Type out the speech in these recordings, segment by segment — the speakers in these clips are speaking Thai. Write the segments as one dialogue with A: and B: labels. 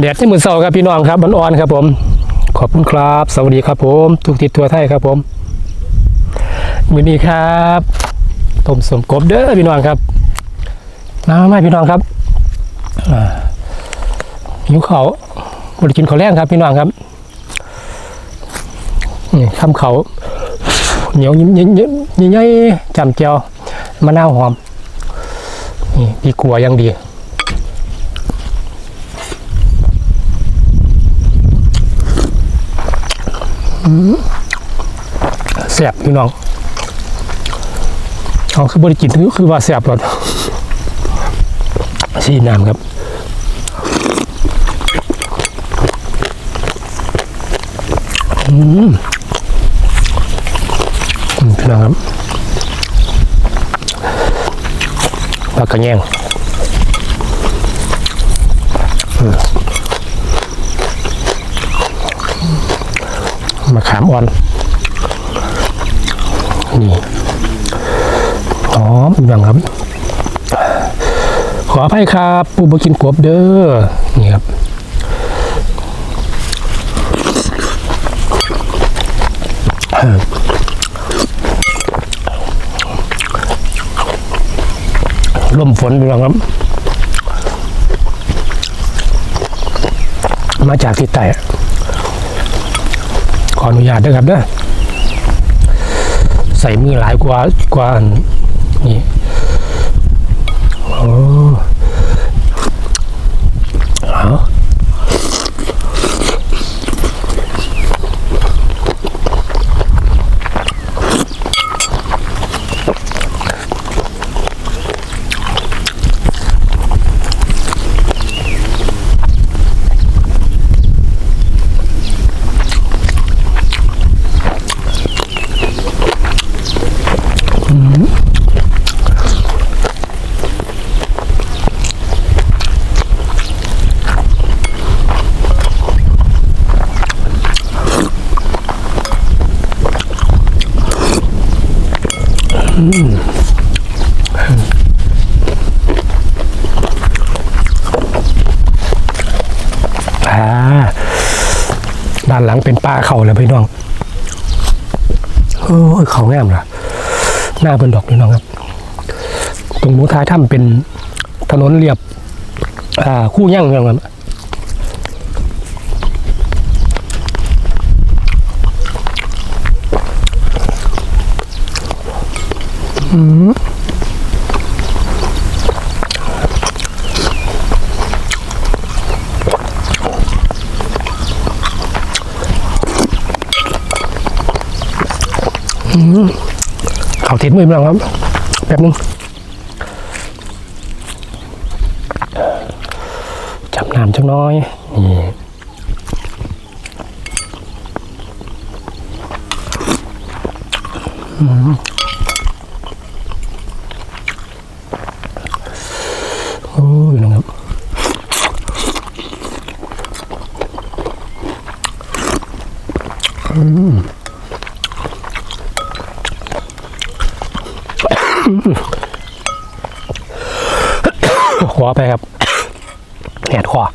A: แดดที่มือเสาครับพี่น้องครับมันอ่อนๆครับผม ขอบคุณครับ สวัสดีครับผม ทุกทิศทั่วไทยครับผมมือนี้ครับต้มสมกบเด้อพี่น้องครับมาไม่พี่น้องครับหิวเขาบริกินข้าวแรงครับพี่น้องครับนี่คำเขาเหนียวยิ้มยิ้มยิ้มยิ้มจำเจียวมะนาวหอมนี่พี่กลัวยังดี แสบพี่น้องเอาคือบริกินคือว่าแสบหรอชีน้ำครับอืมพี่น้องครับปลากระแยงอืม มะขามอ่อน นี่หอมอีกอย่างครับ ขออภัยครับปูบกินกบเด้อ นี่ครับลมฝนพี่น้องครับ มาจากทิศใต้ ขออนุญาตนะครับเด้อใส่มือหลายกว่ากว่านี่โอ้เอาอ่าานหลังเป็นป่าเขาเลยพี่น้องโอ้ยเขางามล่ะ หน้าเป็นดอกพี่น้องครับ ตรงหมูท้ายถ้ำเป็นถนนเรียบ อ่า คู่ย่างพี่น้องครับเข มือพี่น้องครับแป๊บนึงจับน้ำจังน้อยนี่อืมโอ้ยน้องครับ ขวาไปครับแหดขวา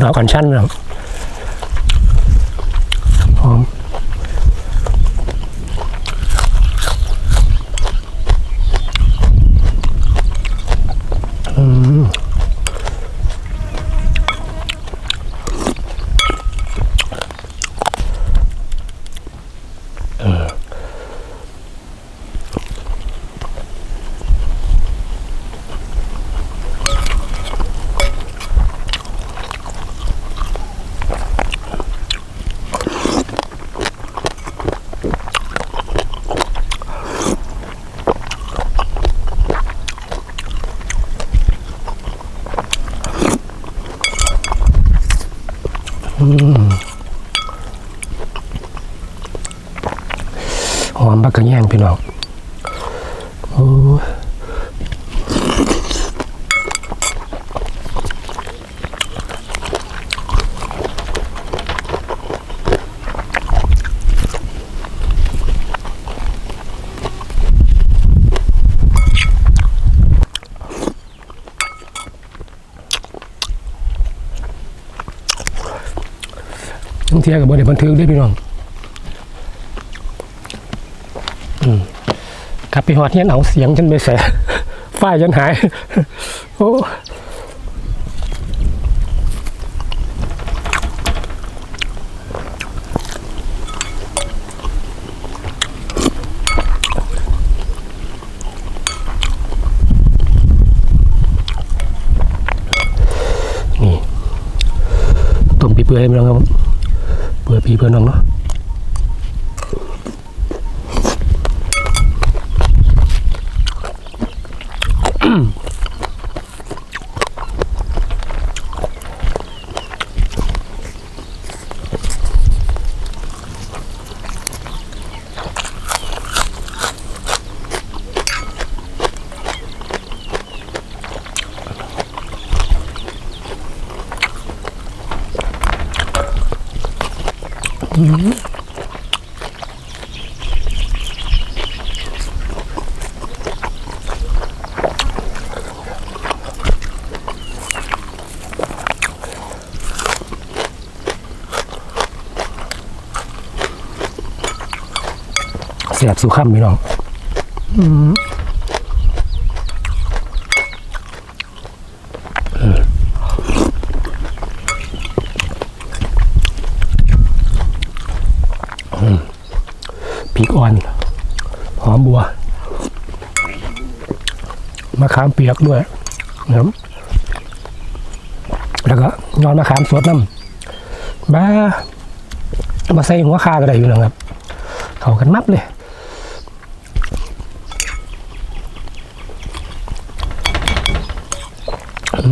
A: เรากันชั้นนะครับ หอมบักกระแยงพี่น้อง เทียกับบริบันทึกได้พี่น้องกลับไปหอดเฮียนเอาเสียงฉันไปใส่ฝ้ายฉันหาย โอ้นี่ต้มปีเปื่อยให้พี่น้องครับ เพื่อพี่เพื่อน้องเนาะ บสุขัมพี่น้องพริกอ่อน หอมบัว มะขามเปียกด้วยนะครับแล้วก็ยอดมะขามสดน้ำบ้ามาใส่หัวคาก็ได้อยู่นะครับ เข้ากันมับเลย อื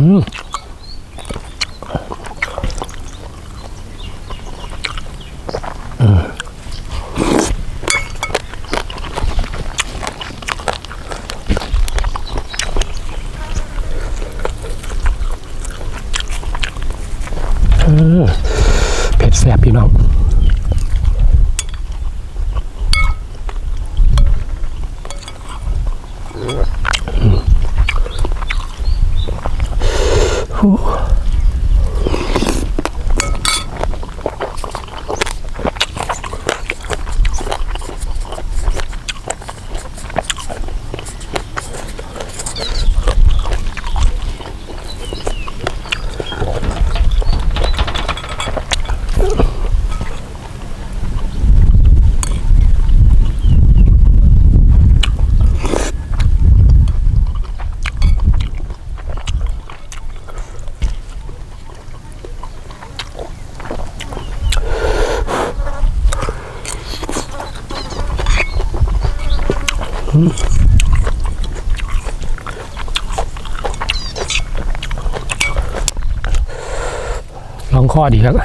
A: องข้อดีครับ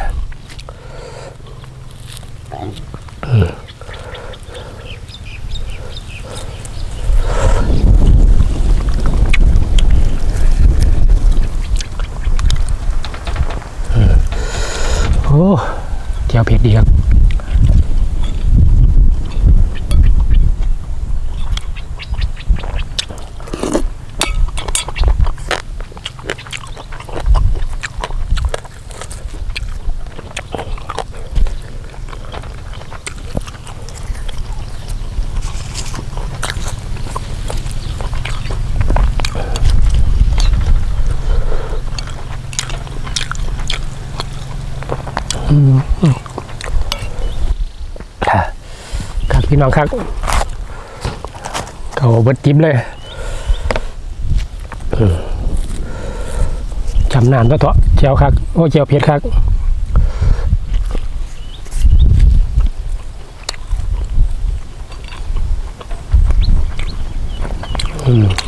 A: ค่ะครับพี่น้องครับเขาบดจิ้มเลยจำนานตัวเถาะเจียวครับโอ้เจียวเผ็ดครับอืม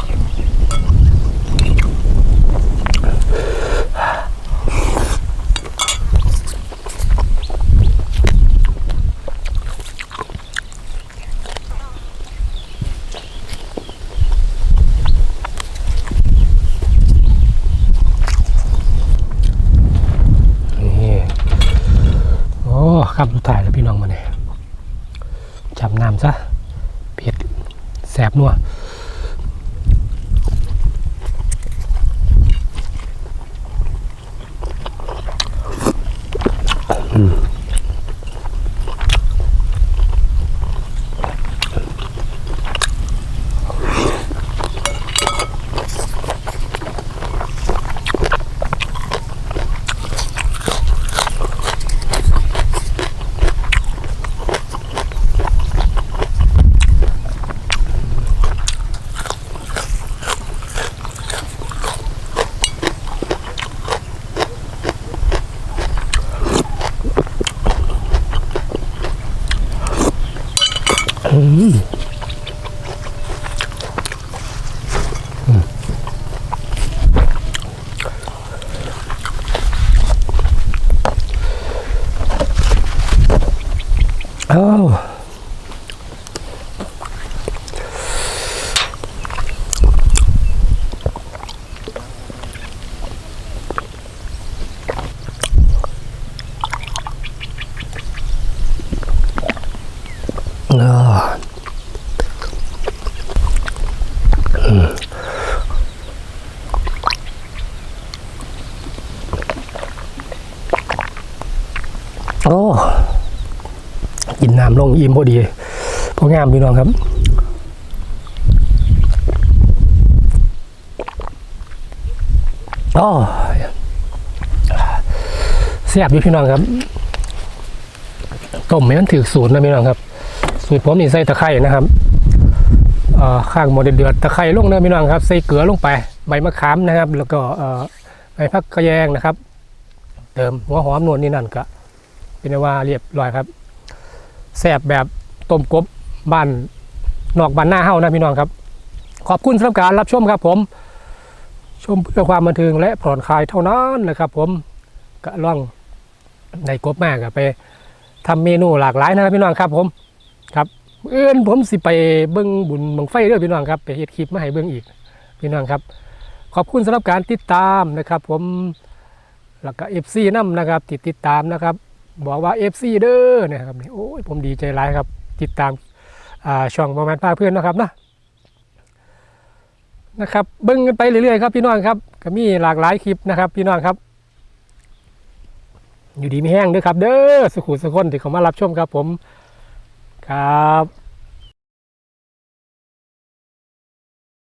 A: พี่น้องมาเนี่ยจัน้ำซะเผ็ดแสบนัวอืม นน้ำลงอิ่มพอดีพองามพี่น้องครับอ๋อเสียบอยู่พี่น้องครับต้มให้มันถือสูตรนะพี่น้องครับ สูตรผมนี่ใส่ตะไคร่นะครับอ่อข้างหมดเดือดตะไคร่ลงนะพี่น้องครับ ใส่เกลือลงไปใบมะขามนะครับ แล้วก็ใบพักกระแยงนะครับ เติมหัวหอมนวลนี่นั่นก็เป็นว่าเรียบร้อยครับ แซ่บแบบต้มกบบ้านนอกบ้านหน้าเฮานะพี่น้องครับ ขอบคุณสำหรับการรับชมครับผม ชมเพื่อความบันเทิงและผ่อนคลายเท่านั้นนะครับผมก็ล่องในกบมากอะไปทำเมนูหลากหลายนะครับพี่น้องครับผมครับ เอื้อนผมสิไปเบิ้งบุญบังไฟเด้อพี่น้องครับ ไปเฮ็ดคลิปมาให้เบิ้งอีกพี่น้องครับ ขอบคุณสำหรับการติดตามนะครับ ผมแล้วก็เอฟซีน้ำนะครับ ติดติดตามนะครับ บอกว่า FC เด้อนะครับนี่โอ้ยผมดีใจร้ายครับ ติดตามช่องประมาณพาเพื่อนนะครับนะนะครับเบิ้งกันไปเรื่อยๆครับพี่น้องครับก็มีหลากหลายคลิปนะครับ พี่น้องครับ อยู่ดีไม่แห้งด้วยครับ เด้อสุขุสุขคนที่เขามารับชมครับผมครับ